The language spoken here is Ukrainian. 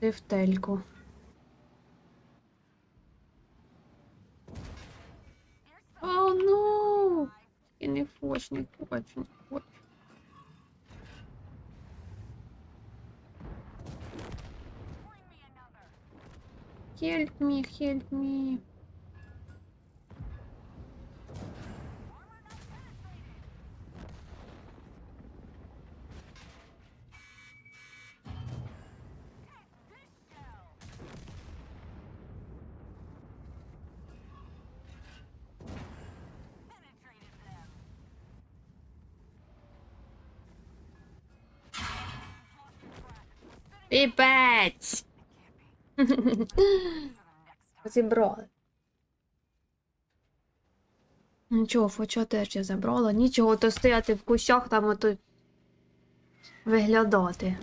Ти в тельку. О, ну! Я не хочу, не хочу, не хочу. Help me, help me. Піпець! Зібрали. Нічого, фоча теж я забрала. Нічого, то стояти в кущах там ото виглядати.